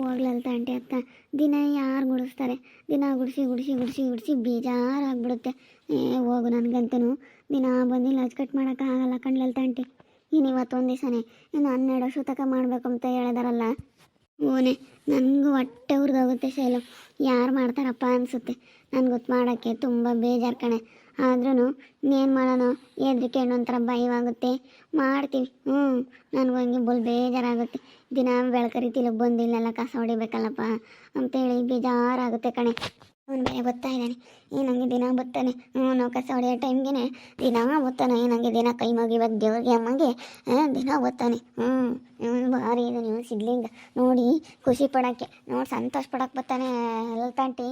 ಹೋಗ್ಲಲ್ತ aunty ಅತ್ತ. ದಿನ ಯಾರು ಗುಡಿಸ್ತಾರೆ? ದಿನ ಗುಡಿಸಿ ಗುಡಿಸಿ ಗುಡಿಸಿ ಗುಡಿಸಿ ಬೇಜಾರಾಗ್ಬಿಡುತ್ತೆ. ಏ, ಹೋಗು ನನಗಂತೂ ದಿನ ಬಂದಿಲ್ಲ ಕಟ್ ಮಾಡೋಕ್ಕಾಗಲ್ಲ ಕಣ್ಲಲ್ತ ಆಂಟಿ. ಇನ್ನು ಇವತ್ತೊಂದು ದಿವಸನೇ. ಇನ್ನು ಹನ್ನೆರಡು ವರ್ಷ ತಕ ಮಾಡಬೇಕು ಅಂತ ಹೇಳಿದಾರಲ್ಲ. ಓನೆ ನನಗೂ ಹೊಟ್ಟೆ ಉರಿದೋಗುತ್ತೆ ಶೈಲು. ಯಾರು ಮಾಡ್ತಾರಪ್ಪ ಅನಿಸುತ್ತೆ. ನನಗೆ ಗೊತ್ತು ಮಾಡೋಕ್ಕೆ ತುಂಬ ಬೇಜಾರು ಕಣೆ. ಆದ್ರೂ ಇನ್ನೇನು ಮಾಡೋಣ ಹೆದ್ರಿಕೆ ಒಂಥರ ಭಯವಾಗುತ್ತೆ. ಮಾಡ್ತೀವಿ ಹ್ಞೂ ನನಗೂ ಹಂಗೆ ಬುಲ್ ಬೇಜಾರಾಗುತ್ತೆ. ದಿನ ಬೆಳಕರಿತಿಲ್ಲ ಬಂದಿಲ್ಲಲ್ಲ ಕಸ ಹೊಡಿಬೇಕಲ್ಲಪ್ಪ. ಅಂತೇಳಿ ಬೇಜಾರಾಗುತ್ತೆ ಕಣೆ. ಅವ್ನು ಬೇರೆ ಬರ್ತಾ ಇದ್ದಾನೆ. ಈ ನನಗೆ ದಿನ ಬರ್ತಾನೆ. ಹ್ಞೂ, ನಾವು ಕಸ ಹೊಡೆಯೋ ಟೈಮ್ಗೆ ದಿನ ಬರ್ತಾನೆ. ನನಗೆ ದಿನ ಕೈ ಮುಗಿಬೇಕು ದೇವ್ರಿಗೆ, ಅಮ್ಮಗೆ ದಿನ ಬರ್ತಾನೆ. ಹ್ಞೂ ಹ್ಞೂ, ಭಾರಿ ಇದು ನೀವು ಸಿದ್ಲಿಂಗ ನೋಡಿ, ಖುಷಿ ಪಡೋಕ್ಕೆ. ನೋಡಿ, ಸಂತೋಷ ಪಡಕ್ಕೆ ಬರ್ತಾನೆ ಲಲ್ತಾಂಟಿ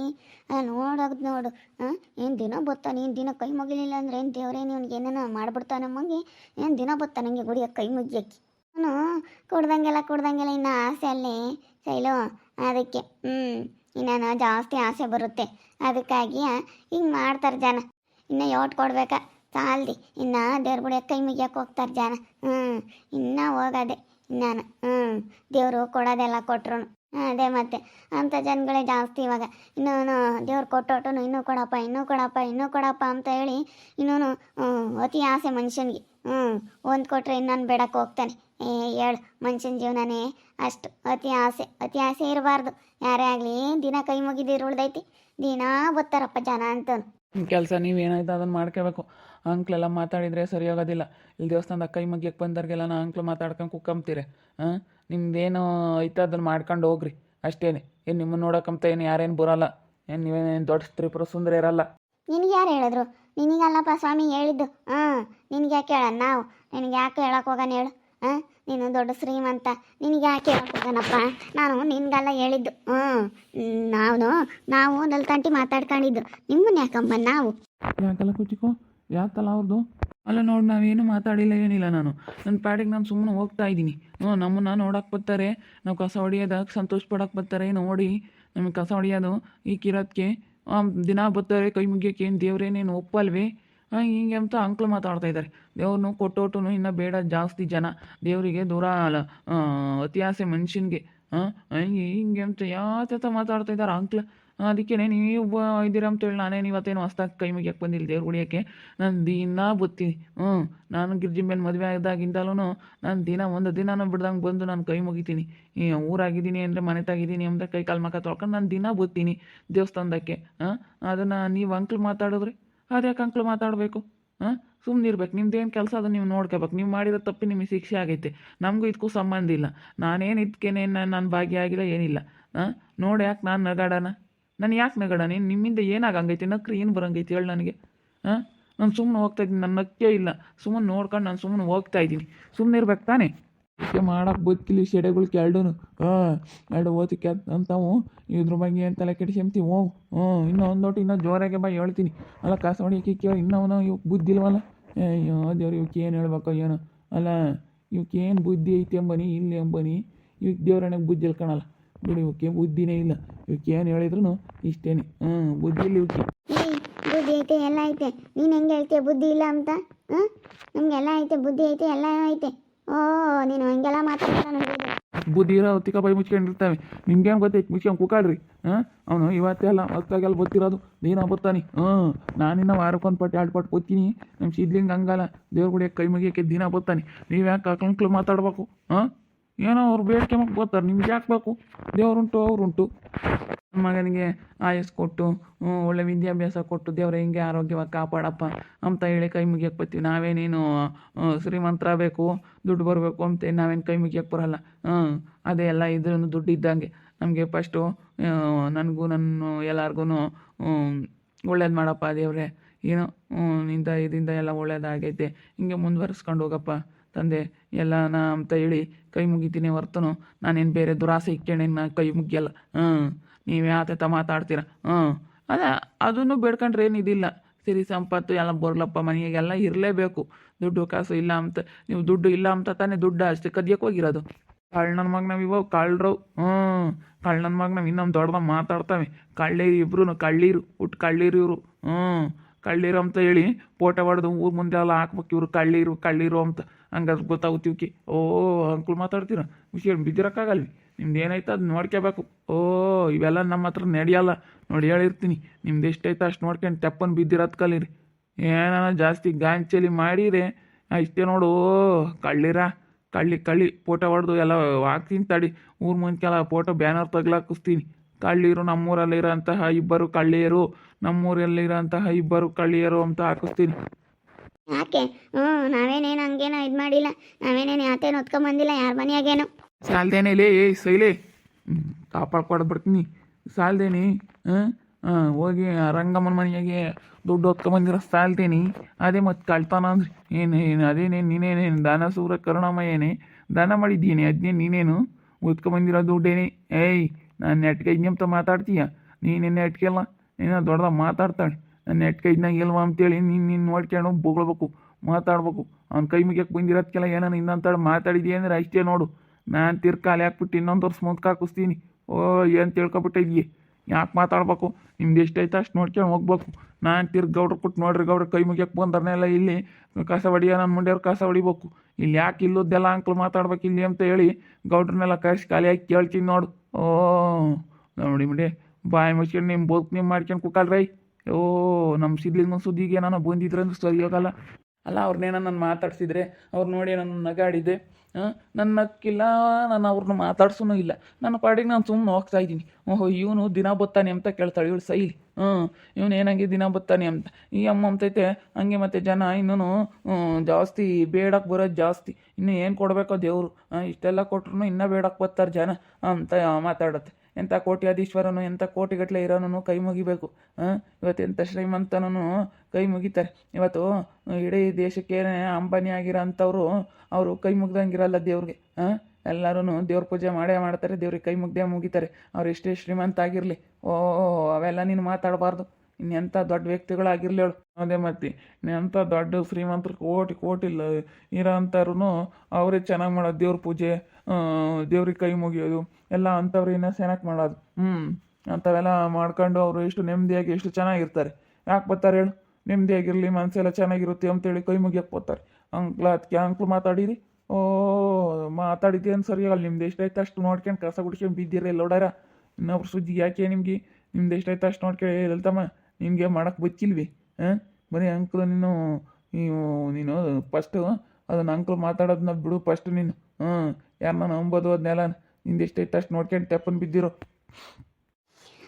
ನೋಡೋದು ನೋಡು ಹಾಂ, ಏನು ದಿನ ಬರ್ತಾನೆ, ಏನು ದಿನ ಕೈ ಮುಗಿಲಿಲ್ಲ ಅಂದ್ರೆ ಏನು ದೇವ್ರೇನು ಇವ್ನಿಗೆ ಏನೇನೋ ಮಾಡಿಬಿಡ್ತಾನೆ ಅಮ್ಮಗೆ. ಏನು ದಿನ ಬರ್ತಾನೆ ಹಂಗೆ ಗುಡಿಯ ಕೈ ಮುಗಿಯಕ್ಕೆ. ಅವನು ಕುಡ್ದಂಗೆಲ್ಲ ಕುಡ್ದಂಗೆಲ್ಲ ಇನ್ನು ಆಸೆ ಅಲ್ಲಿ. ಶೈಲು ಅದಕ್ಕೆ. ಹ್ಞೂ ಇನ್ನೇನು ಜಾಸ್ತಿ ಆಸೆ ಬರುತ್ತೆ. ಅದಕ್ಕಾಗಿ ಹಿಂಗೆ ಮಾಡ್ತಾರೆ ಜನ. ಇನ್ನು ಯೋಟ್ ಕೊಡ್ಬೇಕಾ. ಸಾಲ್ದಿ, ಇನ್ನು ದೇವ್ರ ಗುಡಿಯ ಕೈ ಮುಗಿಯಕ್ಕೆ ಹೋಗ್ತಾರೆ ಜನ. ಹ್ಞೂ ಇನ್ನೂ ಹೋಗೋದೆ ನಾನು ಹ್ಞೂ ದೇವರು ಕೊಡೋದೆಲ್ಲ ಕೊಟ್ರು ಅದೇ ಮತ್ತೆ. ಅಂಥ ಜನಗಳೇ ಜಾಸ್ತಿ ಇವಾಗ. ಇನ್ನೂ ದೇವ್ರು ಕೊಟ್ಟೋಟು ಇನ್ನೂ ಕೊಡಪ್ಪ ಇನ್ನೂ ಕೊಡಪ್ಪ ಇನ್ನೂ ಕೊಡಪ್ಪ ಅಂತ ಹೇಳಿ ಇನ್ನೂ ಅತಿ ಆಸೆ ಮನುಷ್ಯನಿಗೆ. ಹ್ಞೂ ಒಂದು ಕೊಟ್ಟರೆ ಇನ್ನೊಂದು ಬೇಡಕ್ಕೆ ಹೋಗ್ತಾನೆ. ಏ, ಹೇಳು ಮನುಷ್ಯನ ಜೀವನನೇ ಅಷ್ಟು ಅತಿ ಆಸೆ. ಅತಿ ಆಸೆ ಇರಬಾರ್ದು. ಯಾರೇ ಆಗಲಿ ದಿನ ಕೈ ಮುಗಿದಿರು ಉಳ್ದೈತಿ ದಿನ ಬತ್ತಾರಪ್ಪ ಜನ ಅಂತ ಕೆಲಸ ನೀವೇನಾಯ್ತು ಅದನ್ನು ಮಾಡ್ಕೋಬೇಕು. ಅಂಕ್ಲೆಲ್ಲ ಮಾತಾಡಿದರೆ ಸರಿಯಾಗೋದಿಲ್ಲ. ಇಲ್ಲಿ ದೇವಸ್ಥಾನದ ಕೈ ಮುಗಿಯಕ್ಕೆ ಬಂದವ್ರಿಗೆಲ್ಲ ನಾ ಅಂಕ್ಲು ಮಾತಾಡ್ಕೊಂಡು ಕುಕ್ಕಂಬ್ತೀರಿ. ಹಾಂ ನಿಮ್ದೇನು ಐತೆ ಅದನ್ನು ಮಾಡ್ಕೊಂಡು ಹೋಗ್ರಿ. ಅಷ್ಟೇನೆ. ಏನು ನಿಮ್ಮನ್ನು ನೋಡೋಕಂತ ಏನು ಯಾರೇನು ಬರೋಲ್ಲ. ಏನು ನೀವೇನೇನು ದೊಡ್ಡ ತ್ರಿಪುರ ಸುಂದರ ಇರಲ್ಲ. ನಿನಗೆ ಯಾರು ಹೇಳಿದ್ರು? ನಿನಗಲ್ಲಪ್ಪ ಸ್ವಾಮಿ ಹೇಳಿದ್ದು. ಹಾಂ ನಿನಗೆ ಯಾಕೆ ಹೇಳೋಣ ನಾವು? ನಿನಗೆ ಯಾಕೆ ಹೇಳಕ್ಕೆ ಹೋಗೋಣ ಹೇಳು. ಹಾಂ ನೀನು ದೊಡ್ಡ ಶ್ರೀಮಂತ. ನಿನಗೆ ಯಾಕೆ ಹೇಳಕ್ಕೆ ಹೋಗೋಣಪ್ಪ ನಾನು ನಿನಗೆಲ್ಲ ಹೇಳಿದ್ದು. ಹ್ಞೂ ನಾವು ನಾವು ನಲ್ತಂಟಿ ಮಾತಾಡ್ಕೊಂಡಿದ್ದು. ನಿಮ್ಮನ್ನ ಯಾಕಮ್ಮ ನಾವು? ಯಾಕಲ್ಲ ಕುಚಿಕೋ ಯಾಕಲ್ಲ ಅವ್ರದ್ದು ಅಲ್ಲ ನೋಡಿ, ನಾವೇನು ಮಾತಾಡಿಲ್ಲ, ಏನಿಲ್ಲ ನಾನು. ನನ್ನ ಪ್ಯಾಡಿಗೆ ನಾನು ಸುಮ್ಮನೆ ಹೋಗ್ತಾ ಇದ್ದೀನಿ. ಹ್ಞೂ ನಮ್ಮನ್ನ ನೋಡಕ್ಕೆ ಬರ್ತಾರೆ. ನಾವು ಕಸ ಹೊಡಿಯೋದಾಗ ಸಂತೋಷ ಪಡಕ್ಕೆ ಬರ್ತಾರೆ, ನೋಡಿ. ನಮಗೆ ಕಸ ಹೊಡಿಯೋದು. ಈ ಕಿರೋದಕ್ಕೆ ದಿನ ಬರ್ತಾರೆ, ಕೈ ಮುಗಿಯೋಕೆ ಏನು ದೇವ್ರೇನೇನು ಒಪ್ಪಲ್ವೇ? ಹಿಂಗೆ ಅಂತ ಅಂಕ್ಲು ಮಾತಾಡ್ತಾ ಇದ್ದಾರೆ ದೇವ್ರನ್ನು ಕೊಟ್ಟೋಟು ಇನ್ನೂ ಬೇಡ, ಜಾಸ್ತಿ ಜನ. ದೇವರಿಗೆ ದೂರ ಅಲ್ಲ ಅತಿಯಾಸೆ ಮನುಷ್ಯನಿಗೆ ಹಾಂ, ಹಿಂಗೆ ಹಿಂಗೆ ಅಂತ ಯಾವ ಮಾತಾಡ್ತಾ ಇದ್ದಾರೆ ಅಂಕ್ಲು? ಅದಕ್ಕೆ ನೀವು ಇದ್ದೀರಾ ಅಂತ ಅಂತೇಳಿ ನಾನೇ ಇವತ್ತೇನು ಹೊಸ್ದಾಗಿ ಕೈ ಮುಗಿಯಕ್ಕೆ ಬಂದಿಲ್ಲ ದೇವ್ರ ಉಳಿಯೋಕ್ಕೆ? ನಾನು ದಿನ ಬತ್ತೀನಿ ಹ್ಞೂ ನಾನು ಗಿರ್ಜಿ ಮೇಲೆ ಮದುವೆ ಆದಾಗಿಂದಲೂ ನಾನು ದಿನ ಒಂದು ದಿನನೂ ಬಿಡ್ದಂಗೆ ಬಂದು ನಾನು ಕೈ ಮುಗಿತೀನಿ. ಊರಾಗಿದ್ದೀನಿ ಅಂದರೆ ಮನೆ ತಾಗಿದ್ದೀನಿ ಅಂದರೆ ಕೈ ಕಾಲು ಮಕ್ಕ ತೊಳ್ಕೊಂಡು ನಾನು ದಿನ ಬುತ್ತೀನಿ ದೇವಸ್ಥಾನದಕ್ಕೆ, ಹಾಂ? ಅದನ್ನು ನೀವು ಅಂಕ್ಲು ಮಾತಾಡಿದ್ರಿ? ಅದ್ಯಾಕೆ ಅಂಕ್ಲು ಮಾತಾಡಬೇಕು? ಹಾಂ? ಸುಮ್ಮನೆ ಇರ್ಬೇಕು. ನಿಮ್ದೇನು ಕೆಲಸ ಅದು ನೀವು ನೋಡ್ಕೋಬೇಕು. ನೀವು ಮಾಡಿರೋ ತಪ್ಪಿ ನಿಮಗೆ ಶಿಕ್ಷೆ ಆಗೈತೆ. ನಮಗೂ ಇದಕ್ಕೂ ಸಂಬಂಧ ಇಲ್ಲ. ನಾನೇನು ಇದಕ್ಕೇನೇನು ನಾನು ಭಾಗಿಯಾಗಿಲ್ಲ ಏನಿಲ್ಲ. ಹಾಂ? ನೋಡಿ ಯಾಕೆ ನಾನು ನಗಾಡೋಣ? ನಾನು ಯಾಕೆ ನಗಡ? ನೀನು ನಿಮ್ಮಿಂದ ಏನಾಗಂಗೈತಿ? ನಕ್ರಿ ಏನು ಬರೋಂಗೈತಿ ಹೇಳಿ ನನಗೆ. ಹಾಂ? ನಾನು ಸುಮ್ಮನೆ ಹೋಗ್ತಾ ಇದ್ದೀನಿ ನನ್ನ ನಕ್ಕೆ ಇಲ್ಲ. ಸುಮ್ಮನೆ ನೋಡ್ಕೊಂಡು ನಾನು ಸುಮ್ಮನೆ ಹೋಗ್ತಾ ಇದ್ದೀನಿ. ಸುಮ್ಮನೆ ಇರ್ಬೇಕು ತಾನೇ? ಅದಕ್ಕೆ ಮಾಡಕ್ಕೆ ಬದುಕಿಲ್ಲ ಶೆಡೆಗಳು ಕೆರಡು ಹಾಂ, ಎರಡು ಓದಕ್ಕೆ ಅಂತಾವು ಇದ್ರ ಬಗ್ಗೆ ಏನು ತಲೆ ಕೆಡಿಸ್ಕೊಂತೀವಿ ಓ ಹ್ಞೂ ಇನ್ನೂ ಒಂದೊಟ್ಟು ಇನ್ನೂ ಜೋರಾಗೆ ಬಾ ಹೇಳ್ತೀನಿ. ಅಲ್ಲ, ಕಾಸು ಹೊಡಿಯಕ್ಕೆ ಕೇಳಿ. ಇನ್ನೂ ಅವನು ಇವ್ ಬುದ್ಧಿ ಇಲ್ವಲ್ಲ? ಅಯ್ಯೋ, ದೇವ್ರು ಇವಕ್ಕೆ ಏನು ಹೇಳ್ಬೇಕೋ ಏನೋ. ಅಲ್ಲ ಇವಕ್ಕೆ ಏನು ಬುದ್ಧಿ ಐತೆ ಅಂಬನಿ, ಇಲ್ಲಿ ಅಂಬನಿ. ಇವಕ್ಕೆ ದೇವ್ರಣ್ಣಗೆ ಬುದ್ಧಿ ಇಲ್ಕಣಲ್ಲ ಬಿಡಿ ಇವಕ್ಕೆ ಬುದ್ಧಿನೇ ಇಲ್ಲ. ಇವಕ್ಕೆ ಏನು ಹೇಳಿದ್ರು ಇಷ್ಟೇನೆ. ಹಾ ಬುದ್ಧಿ ಇಲ್ಲ ಇವಕ್ಕೆ ಬುದ್ಧಿ ಐತೆ ಎಲ್ಲ ಐತೆ. ನೀನು ಹೆಂಗೆ ಹೇಳ್ತೀಯ ಬುದ್ಧಿ ಇಲ್ಲ ಅಂತ? ಹಾಂ? ನಮಗೆಲ್ಲ ಐತೆ ಬುದ್ಧಿ ಐತೆ ಎಲ್ಲ ಐತೆ. ಓ ನೀನು ಹಂಗೆಲ್ಲ ಮಾತಾಡ್ತಾ ನನಗೆ ಬುದ್ಧಿ ಇರೋ ಹೊತ್ತಿಗೆ ಬೈ ಮುಚ್ಕೊಂಡಿರ್ತಾವೆ. ನಿಮ್ಗೇನು ಗೊತ್ತೈತೆ ಮುಚ್ಕೊಂಡು ಕೂಕಾಡ್ರಿ ಹಾಂ? ಅವನು ಇವತ್ತೆಲ್ಲ ಹೊತ್ತಾಗೆಲ್ಲ ಗೊತ್ತಿರೋದು. ದಿನ ಬರ್ತಾನೆ ಹ್ಞೂ ನಾನಿನ್ನ ವಾರಕ್ಕೊಂದು ಪಟ್ಟಿ ಎರಡು ಪಟ್ಟು ಓದ್ತೀನಿ ನಮ್ಮ ಸಿದ್ಲಿಂಗ್ ಹಂಗಲ್ಲ. ದೇವ್ರ ಗುಡಿಯಕ್ಕೆ ಕೈ ಮುಗಿಯೋಕ್ಕೆ ದಿನ ಬರ್ತಾನೆ ನೀವು ಯಾಕೆ ಅಕ್ಲಂಕ್ಲು ಮಾತಾಡ್ಬೇಕು? ಹಾಂ? ಏನೋ ಅವ್ರು ಬೇಡಿಕೆ ಬರ್ತಾರೆ ನಿಮ್ಗೆ ಯಾಕೆ ಬೇಕು? ದೇವ್ರುಂಟು, ಅವರುಂಟು. ಮಗನಿಗೆ ಆಯಸ್ ಕೊಟ್ಟು ಒಳ್ಳೆ ವಿದ್ಯಾಭ್ಯಾಸ ಕೊಟ್ಟು, ದೇವ್ರ ಹಿಂಗೆ ಆರೋಗ್ಯವಾಗಿ ಕಾಪಾಡಪ್ಪ ಅಂತ ಹೇಳಿ ಕೈ ಮುಗಿಯಕ್ಕೆ ಬರ್ತೀವಿ ನಾವೇನೇನು ಶ್ರೀಮಂತ್ರ ಶ್ರೀಮಂತರಾಗಬೇಕು ದುಡ್ಡು ಬರಬೇಕು ಅಂತ ನಾವೇನು ಕೈ ಮುಗಿಯಕ್ಕೆ ಬರಲ್ಲ. ಹಾಂ ಅದೇ ಎಲ್ಲ ಇದ್ರೂ ದುಡ್ಡು ಇದ್ದಂಗೆ. ನಮಗೆ ಫಸ್ಟು ನನಗೂ ನನ್ನ ಎಲ್ಲರಿಗೂ ಒಳ್ಳೇದು ಮಾಡಪ್ಪ ದೇವ್ರೆ. ಏನೋ ನಿಂದ ಇದರಿಂದ ಎಲ್ಲ ಒಳ್ಳೇದಾಗೈತೆ. ಹಿಂಗೆ ಮುಂದುವರಿಸ್ಕೊಂಡು ಹೋಗಪ್ಪ. ತಂದೆ, ಎಲ್ಲ ನಾ ಅಂತ ಹೇಳಿ ಕೈ ಮುಗಿತೀನಿ ಹೊರ್ತನು ನಾನೇನು ಬೇರೆ ದುರಾಸೆ ಇಕ್ಕೇಣೇನು ಕೈ ಮುಗಿಯಲ್ಲ. ಹ್ಞೂ, ನೀವು ತ ಮಾತಾಡ್ತೀರ? ಹ್ಞೂ. ಅದ, ಅದನ್ನು ಬೇಡ್ಕೊಂಡ್ರೆ ಇದಿಲ್ಲ. ಸಿರಿ ಸಂಪತ್ತು ಎಲ್ಲ ಬರ್ಲಪ್ಪ ಮನೆಗೆಲ್ಲ ಇರಲೇಬೇಕು. ದುಡ್ಡು ಕಾಸು ಇಲ್ಲ ಅಂತ, ನೀವು ದುಡ್ಡು ಇಲ್ಲ ಅಂತ ತಾನೇ ದುಡ್ಡು ಅಷ್ಟೇ ಕದಿಯಕ್ಕೆ ಹೋಗಿರೋದು. ಕಳ್ಳ ನನ್ನ ಮಗ ನಾವು ಇವಾಗ ಕಳ್ಳರು ಹ್ಞೂ ಕಳ್ಳ ನನ್ನ ಮಗ ನಾವು ಇನ್ನೊಂದು ದೊಡ್ಡದ ಮಾತಾಡ್ತಾವೆ. ಕಳ್ಳೀರು ಇಬ್ರು ಕಳ್ಳೀರು ಹುಟ್ಟು ಕಳ್ಳೀರು ಇವರು. ಹ್ಞೂ, ಕಳ್ಳೀರು ಅಂತ ಹೇಳಿ ಫೋಟೋ ಹೊಡೆದು ಊರು ಮುಂದೆ ಎಲ್ಲ ಹಾಕ್ಬೇಕು ಇವರು, ಕಳ್ಳೀರು ಕಳ್ಳೀರು ಅಂತ. ಹಂಗಾದ್ರೆ ಗೊತ್ತಾಗುತ್ತೀವಿ ಓ, ಅಂಕುಲ್ ಮಾತಾಡ್ತೀರ? ವಿಷಯ ಬಿದ್ದಿರೋಕ್ಕಾಗಲ್ವಿ. ನಿಮ್ದು ಏನಾಯ್ತು ಅದು ನೋಡ್ಕೋಬೇಕು ಓ, ಇವೆಲ್ಲ ನಮ್ಮ ಹತ್ರ ನಡೆಯಲ್ಲ. ನೋಡಿ ಹೇಳಿರ್ತೀನಿ. ನಿಮ್ದು ಎಷ್ಟೈತೆ ಅಷ್ಟು ನೋಡ್ಕೊಂಡು ತೆಪ್ಪನ್ ಬಿದ್ದಿರೋದು ಕಲೀರಿ. ಏನಾನ ಜಾಸ್ತಿ ಗಾಂಚಲಿ ಮಾಡಿರಿ ಇಷ್ಟೇ ನೋಡು. ಕಳ್ಳಿರ. ಕಳ್ಳಿ ಕಳ್ಳಿ, ಫೋಟೋ ಹೊಡೆದು ಎಲ್ಲ ಹಾಕ್ತೀನಿ ತಡಿ. ಮುಂದೆ ಮುಂಚೆಲ್ಲ ಫೋಟೋ ಬ್ಯಾನರ್ ತಗ್ಲಾಕಿಸ್ತೀನಿ ಕಳ್ಳಿರು ನಮ್ಮೂರಲ್ಲಿರೋಂತಹ ಇಬ್ಬರು ಕಳ್ಳಿಯರು, ನಮ್ಮೂರಲ್ಲಿರೋಂತಹ ಇಬ್ಬರು ಕಳ್ಳಿಯರು ಅಂತ ಹಾಕಿಸ್ತೀನಿ. ಯಾಕೆ? ಹ್ಞೂ, ನಾವೇನೇನು ಹಂಗೇನೋ ಇದು ಮಾಡಿಲ್ಲ. ನಾವೇನೇನು ಯಾತೇನು ಹೊತ್ಕೊಂಬಂದಿಲ್ಲ ಯಾರ ಮನೆಯಾಗೇನು. ಸಾಲ್ದೇನೆ ಲೇ ಏ ಸೈಲೆ. ಕಾಪಾಡ್ಕೊಡ್ಬಿಡ್ತೀನಿ ಸಾಲ್ದೇನಿ, ಹಾಂ? ಹೋಗಿ ರಂಗಮ್ಮನ ಮನೆಯಾಗೆ ದುಡ್ಡು ಹೊತ್ಕೊಂಬಂದಿರೋ ಸಾಲ್ದೇನಿ. ಅದೇ ಮತ್ತೆ ಕಳ್ತಾನ ಅಂದ್ರೆ ಏನು ಏನು ಅದೇನೇನು ನೀನೇನೇನು ದಾನ ಸೂರ ಏನೇ ದಾನ ಮಾಡಿದ್ದೀನಿ ಅದ್ನೇ ನೀನೇನು? ಹೊತ್ಕೊಂಬಂದಿರೋ ದುಡ್ಡೇನೆ. ಏಯ್, ನಾನು ನೆಟ್ಗೆ ಅಂತ ಮಾತಾಡ್ತೀಯ? ನೀನೇನು ನೆಟ್ಕೆಲ್ಲ ನೀನು ದೊಡ್ಡದ ಮಾತಾಡ್ತಾಳೆ. ನಾನು ನೆಟ್ಕೈದ್ನಾಗ ಇಲ್ವಾ ಅಂತೇಳಿ ನೀನು ನಿನ್ನ ನೋಡ್ಕೊಂಡು ಬೊಗಳ್ಬೇಕು, ಮಾತಾಡ್ಬೇಕು. ಅವ್ನ ಕೈ ಮುಗಿಯಕ್ಕೆ ಬಂದಿರೋದಕ್ಕೆಲ್ಲ ಏನೋ ಇನ್ನೊಂದು ಮಾತಾಡಿದ್ಯಾ ಅಂದ್ರೆ ಅಷ್ಟೇ ನೋಡು. ನಾನು ತಿರ್ಕಾಲಿ ಹಾಕ್ಬಿಟ್ಟು ಇನ್ನೊಂದು ವರ್ಷ ಮುಂದಕ್ಕೆ ಹಾಕಿಸ್ತೀನಿ. ಓ, ಏನು ತಿಳ್ಕೊಬಿಟ್ಟಿದ್ಯಿ ಯಾಕೆ ಮಾತಾಡ್ಬೇಕು? ನಿಮ್ದು ಎಷ್ಟೈತೆ ಅಷ್ಟು ನೋಡ್ಕೊಂಡು ಹೋಗ್ಬೇಕು. ನಾನು ತಿರ್ಗಿ ಗೌಡ್ರು ಕೊಟ್ಟು ನೋಡ್ರಿ ಗೌಡ್ರ ಕೈ ಮುಗಿಯಕ್ಕೆ ಬಂದರ್ನೆಲ್ಲ ಇಲ್ಲಿ ಕಸ ಹೊಡಿಯ ನನ್ನ ಮುಂಡೆಯವ್ರು ಕಸ ಹೊಡಿಬೇಕು. ಇಲ್ಲಿ ಯಾಕೆ ಇಲ್ಲದ್ದೆಲ್ಲ ಅಂಕಲ್ ಮಾತಾಡ್ಬೇಕು ಇಲ್ಲಿ ಅಂತ ಹೇಳಿ ಗೌಡ್ರನ್ನೆಲ್ಲ ಕರೆಸಿ ಖಾಲಿ ಹಾಕಿ ಕೇಳ್ತೀನಿ ನೋಡು. ಓ, ನೋಡಿ ಮುಡಿ ಬಾಯಿ ಮುಚ್ಕೊಂಡು ನಿಮ್ಮ ಬದುಕು ನಿಮ್ಮ ಮಾಡ್ಕೊಂಡು ಕುಕ್ಕಲ್ರೈ ಓ ನಮ್ಮ ಸಿದ್ಲಿಂಗ್ ಈಗ ಏನಾನ ಬಂದಿದ್ರೆ ಅಂದ್ರೆ ಸರಿಯೋಗಲ್ಲ ಅಲ್ಲ ಅವ್ರನ್ನೇನೋ ನಾನು ಮಾತಾಡ್ಸಿದ್ರೆ, ಅವ್ರು ನೋಡಿ ನಾನು ನಗಾಡಿದ್ದೆ ನನ್ನ ನಕ್ಕಿಲ್ಲ, ನಾನು ಅವ್ರನ್ನ ಮಾತಾಡ್ಸೂ ಇಲ್ಲ. ನನ್ನ ಪಾಡಿಗೆ ನಾನು ಸುಮ್ಮನೆ ಹೋಗ್ತಾ ಇದ್ದೀನಿ. ಓಹೋ, ಇವನು ದಿನ ಬತ್ತಾನೆ ಅಂತ ಕೇಳ್ತಾಳೆ, ಇವಳು ಸೈಲಿ. ಹ್ಞೂ ಇವನು ಏನಂಗೆ ದಿನ ಬತ್ತಾನೆ ಅಂತ. ಈ ಅಮ್ಮ ಅಂತೈತೆ, ಹಂಗೆ ಮತ್ತೆ ಜನ ಇನ್ನೂ ಜಾಸ್ತಿ ಬೇಡಕ್ಕೆ ಬರೋದು ಜಾಸ್ತಿ. ಇನ್ನು ಏನು ಕೊಡಬೇಕೋ ದೇವರು. ಇಷ್ಟೆಲ್ಲ ಕೊಟ್ರು ಇನ್ನೂ ಬೇಡಕ್ಕೆ ಬರ್ತಾರೆ ಜನ ಅಂತ ಮಾತಾಡುತ್ತೆ. ಎಂಥ ಕೋಟ್ಯಾಧೀಶ್ವರನು, ಎಂಥ ಕೋಟಿಗಟ್ಟಲೆ ಇರೋನು ಕೈ ಮುಗಿಬೇಕು. ಇವತ್ತು ಎಂಥ ಶ್ರೀಮಂತನೂ ಕೈ ಮುಗಿತಾರೆ. ಇವತ್ತು ಇಡೀ ದೇಶಕ್ಕೆ ಅಂಬಾನಿ ಆಗಿರೋ ಅಂಥವ್ರು ಅವರು ಕೈ ಮುಗ್ದಂಗಿರಲ್ಲ ದೇವ್ರಿಗೆ. ಎಲ್ಲರೂ ದೇವ್ರ ಪೂಜೆ ಮಾಡೇ ಮಾಡ್ತಾರೆ, ದೇವ್ರಿಗೆ ಕೈ ಮುಗ್ದೇ ಮುಗಿತಾರೆ. ಅವ್ರು ಎಷ್ಟೇ ಶ್ರೀಮಂತ ಆಗಿರಲಿ, ಓ, ಅವೆಲ್ಲ ನೀನು ಮಾತಾಡಬಾರ್ದು. ಇನ್ನೆಂಥ ದೊಡ್ಡ ವ್ಯಕ್ತಿಗಳಾಗಿರ್ಲಿ ಹೇಳು. ಅದೇ ಮತ್ತೆ ಎಂಥ ದೊಡ್ಡ ಶ್ರೀಮಂತರು ಕೋಟಿ ಕೋಟಿ ಇಲ್ಲ ಇರೋ ಅಂಥವ್ರು ಅವರೇ ಚೆನ್ನಾಗಿ ಮಾಡೋದು ದೇವ್ರ ಪೂಜೆ. ದೇವ್ರಿಗೆ ಕೈ ಮುಗಿಯೋದು, ಎಲ್ಲ ಅಂಥವ್ರು ಇನ್ನ ಚೆನ್ನಾಗಿ ಮಾಡೋದು. ಹ್ಞೂ ಅಂಥವೆಲ್ಲ ಮಾಡ್ಕೊಂಡು ಅವರು ಎಷ್ಟು ನೆಮ್ಮದಿಯಾಗಿ ಎಷ್ಟು ಚೆನ್ನಾಗಿರ್ತಾರೆ. ಯಾಕೆ ಬರ್ತಾರೆ ಹೇಳು? ನೆಮ್ಮದಿಯಾಗಿರಲಿ ಮನಸ್ಸೆಲ್ಲ ಚೆನ್ನಾಗಿರುತ್ತೆ ಅಂತೇಳಿ ಕೈ ಮುಗಿಯಕ್ಕೆ ಹೋಗ್ತಾರೆ ಅಂಕ್ಲ ಅದಕ್ಕೆ ಅಂಕ್ಲು ಮಾತಾಡಿರಿ ಓ ಮಾತಾಡಿದ್ದೆ ಅಂತ ಸರಿ ಆಗಲ್ಲ. ನಿಮ್ದು ಎಷ್ಟಾಯ್ತು ಅಷ್ಟು ನೋಡ್ಕೊಂಡು ಕಸ ಗುಡ್ಸ್ಕೊಂಡು ಬಿದ್ದಿರ ಲೋಡಾರ ಇನ್ನೊಬ್ರು ಸುದ್ದಿ ಯಾಕೆ ನಿಮಗೆ? ನಿಮ್ದು ಎಷ್ಟಾಯ್ತು ಅಷ್ಟು ನೋಡ್ಕೊಂಡು ಹೇಳ್ತಮ್ಮ ನಿಮಗೆ ಮಾಡಕ್ಕೆ ಬಚ್ಚಿಲ್ವಿ? ಹಾಂ? ಬರೀ ಅಂಕ್ಲು ನೀನು ನೀವು ನೀನು ಫಸ್ಟು ಅದನ್ನ ಅಂಕ್ಲು ಮಾತಾಡೋದನ್ನ ಬಿಡು ಫಸ್ಟ್ ನೀನು. ಹ್ಞೂ ಯಾರನ್ನ ನಂಬೋದು ಅದನ್ನೆಲ್ಲ ನಿಂದ ಎಷ್ಟೈತೆ ಅಷ್ಟು ನೋಡ್ಕೊಂಡು ತೆಪ್ಪನ್ ಬಿದ್ದಿರೋ.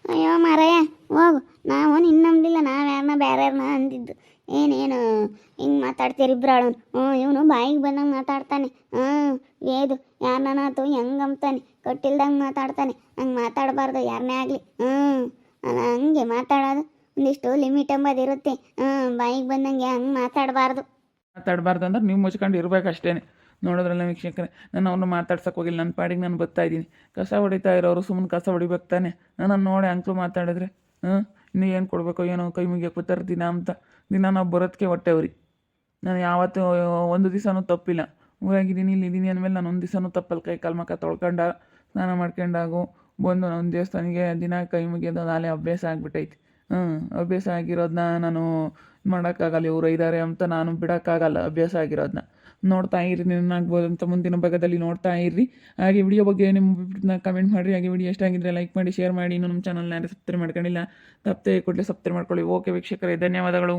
ಅಯ್ಯೋ ಮಾರಾಯ ಹೋಗು. ನಾವು ನಿನ್ನ ನಂಬಲಿಲ್ಲ ನಾವು ಯಾರನ್ನ ಬೇರೆ ಯಾರನ್ನ ಅಂದಿದ್ದು. ಏನೇನು ಹಿಂಗೆ ಮಾತಾಡ್ತೀರಿ ಇಬ್ರಾಳು ಹ್ಞೂ ಇವನು ಬಾಯಿಗೆ ಬಂದಂಗೆ ಮಾತಾಡ್ತಾನೆ. ಹ್ಞೂ ಯಾರನ್ನ ಯಾರನ್ನಾತು ಹೆಂಗೆ ಅಂಬ್ತಾನೆ? ಕಟ್ಟಿಲ್ದಂಗೆ ಮಾತಾಡ್ತಾನೆ. ಹಂಗೆ ಮಾತಾಡಬಾರ್ದು ಯಾರನ್ನೇ ಆಗಲಿ. ಹ್ಞೂ ಅಲ್ಲ ಹಂಗೆ ಮಾತಾಡೋದು. ಒಂದಿಷ್ಟು ಲಿಮಿಟ್ ಎಂಬುದು ಇರುತ್ತೆ. ಹ್ಞೂ ಬಾಯಿಗೆ ಬಂದಂಗೆ ಹಂಗೆ ಮಾತಾಡಬಾರ್ದು. ಮಾತಾಡಬಾರ್ದು ಅಂದ್ರೆ ನೀವು ಮುಚ್ಕೊಂಡು ಇರ್ಬೇಕು ಅಷ್ಟೇ ನೋಡಿದ್ರಲ್ಲ ವೀಕ್ಷಕರೇ, ನಾನು ಅವ್ರನ್ನ ಮಾತಾಡ್ಸೋಕೆ ಹೋಗಿಲ್ಲ ನನ್ನ ಪಾಡಿಗೆ ನಾನು ಬರ್ತಾ ಇದ್ದೀನಿ. ಕಸ ಹೊಡಿತಾ ಇರೋರು ಸುಮ್ಮನೆ ಕಸ ಹೊಡಿಬೇಕು ತಾನೆ. ನಾನು ನೋಡಿ ಅಂಕ್ಲು ಮಾತಾಡಿದ್ರೆ ಹಾಂ ಇನ್ನು ಏನು ಕೊಡಬೇಕು, ಏನೋ ಕೈ ಮುಗಿಯಕ್ಕೆ ಬರ್ತಾರೆ ದಿನ ಅಂತ? ದಿನ ನಾವು ಬರೋದಕ್ಕೆ ಹೊಟ್ಟೆ ಅವ್ರಿ ನಾನು ಯಾವತ್ತೂ ಒಂದು ದಿವಸನೂ ತಪ್ಪಿಲ್ಲ. ಊರಾಗಿದ್ದೀನಿ, ಇಲ್ಲಿ ಇದ್ದೀನಿ ಅಂದಮೇಲೆ ನಾನು ಒಂದು ದಿವಸನೂ ತಪ್ಪಲ್ಲಿ. ಕೈ ಕಾಲು ಮಕ್ಕ ತೊಳ್ಕೊಂಡ, ಸ್ನಾನ ಮಾಡ್ಕೊಂಡಾಗು ಬಂದು ನಾನು ದೇವಸ್ಥಾನಿಗೆ ದಿನ ಕೈ ಮುಗಿಯೋದು, ನಾಳೆ ಅಭ್ಯಾಸ ಆಗಿಬಿಟ್ಟೈತಿ ಹ್ಞೂ ಅಭ್ಯಾಸ ಆಗಿರೋದನ್ನ ನಾನು ಮಾಡೋಕ್ಕಾಗಲ್ಲ, ಇವರು ಇದ್ದಾರೆ ಅಂತ ನಾನು ಬಿಡೋಕ್ಕಾಗಲ್ಲ ಅಭ್ಯಾಸ ಆಗಿರೋದನ್ನ ನೋಡ್ತಾ ಇರಿ ಆಗ್ಬೋದು ಅಂತ ಮುಂದಿನ ಭಾಗದಲ್ಲಿ ನೋಡ್ತಾ ಇರ್ರಿ ಹಾಗೆ ವಿಡಿಯೋ ಬಗ್ಗೆ ನಿಮ್ಮ ಕಮೆಂಟ್ ಮಾಡಿರಿ. ಹಾಗೆ ವಿಡಿಯೋ ಇಷ್ಟ ಆಗಿದ್ರೆ ಲೈಕ್ ಮಾಡಿ ಶೇರ್ ಮಾಡಿ. ಇನ್ನು ನಮ್ಮ ಚಾನಲ್ನ ಯಾರು ಸಬ್ಸ್ಕ್ರೈಬ್ ಮಾಡ್ಕೊಂಡಿಲ್ಲ, ತಪ್ಪದೆ ಕೊಡಲಿ ಸಬ್ಸ್ಕ್ರೈಬ್ ಮಾಡ್ಕೊಳ್ಳಿ. ಓಕೆ ವೀಕ್ಷಕರೇ, ಧನ್ಯವಾದಗಳು.